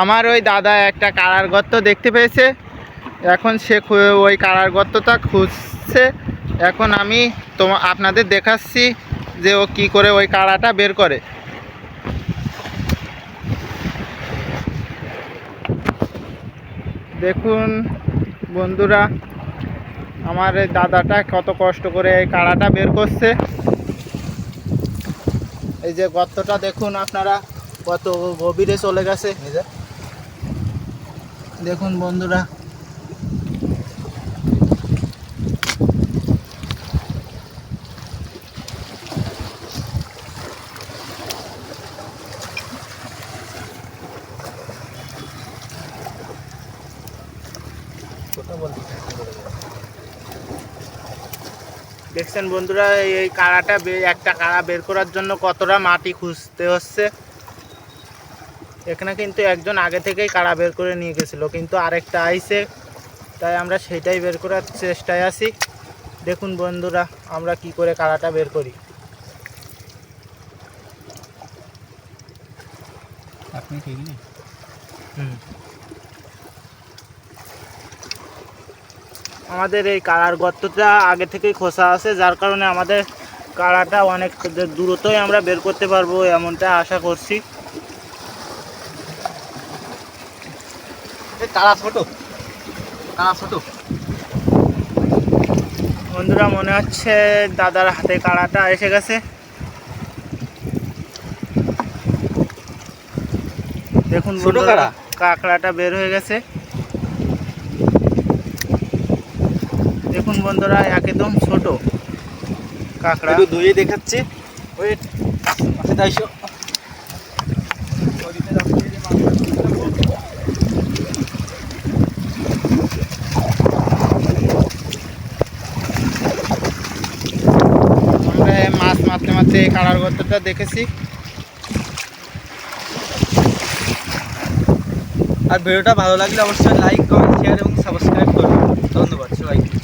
আমার ওই দাদা একটা কাড়ার গর্ত দেখতে পেয়েছে। এখন সে ওই কাড়ার গর্তটা খুঁজছে। এখন আমি তোমা আপনাদের দেখাচ্ছি যে ও কি করে ওই কাড়াটা বের করে। দেখুন বন্ধুরা, আমার দাদাটা কত কষ্ট করে এই কাড়াটা বের করছে। এই যে গর্তটা দেখুন আপনারা, কত গভীরে চলে গেছে। দেখুন বন্ধুরা। দেখছেন বন্ধুরা, এই কাড়াটা একটা কাড়া বের করার জন্য কতটা মাটি খুঁজতে হচ্ছে? এখানে কিন্তু একজন আগে থেকেই কাড়া বের করে নিয়ে গেছিল কিন্তু আরেকটা আইসে তাই আমরা সেটাই বের করার চেষ্টায় আছি। দেখুন বন্ধুরা আমরা কি করে কাড়াটা বের করি। আপনি ঠিক নেই? হুম। আমাদের এই কাড়ার গর্তটা আগে থেকেই খোসা আছে যার কারণে আমাদের কাড়াটা অনেক দূরত্বই আমরা বের করতে পারব এমনটা আশা করছি। তারা ছোট। তারা ছোট। বন্ধুরা মনে হচ্ছে দাদার হাতে কাড়াটা এসে গেছে। দেখুন বন্ধুরা কাঁকড়াটা বের হয়ে গেছে। দেখুন বন্ধুরা একদম ছোট কাঁকড়া। ধুয়ে দেখাচ্ছি। ওয়েট তাইশো আমরা মাছ মারতে মারতে এই কাড়ার গর্তটা দেখেছি। আর ভিডিওটা ভালো লাগলে অবশ্যই লাইক কমেন্ট শেয়ার এবং সাবস্ক্রাইব করবেন। ধন্যবাদ সবাইকে।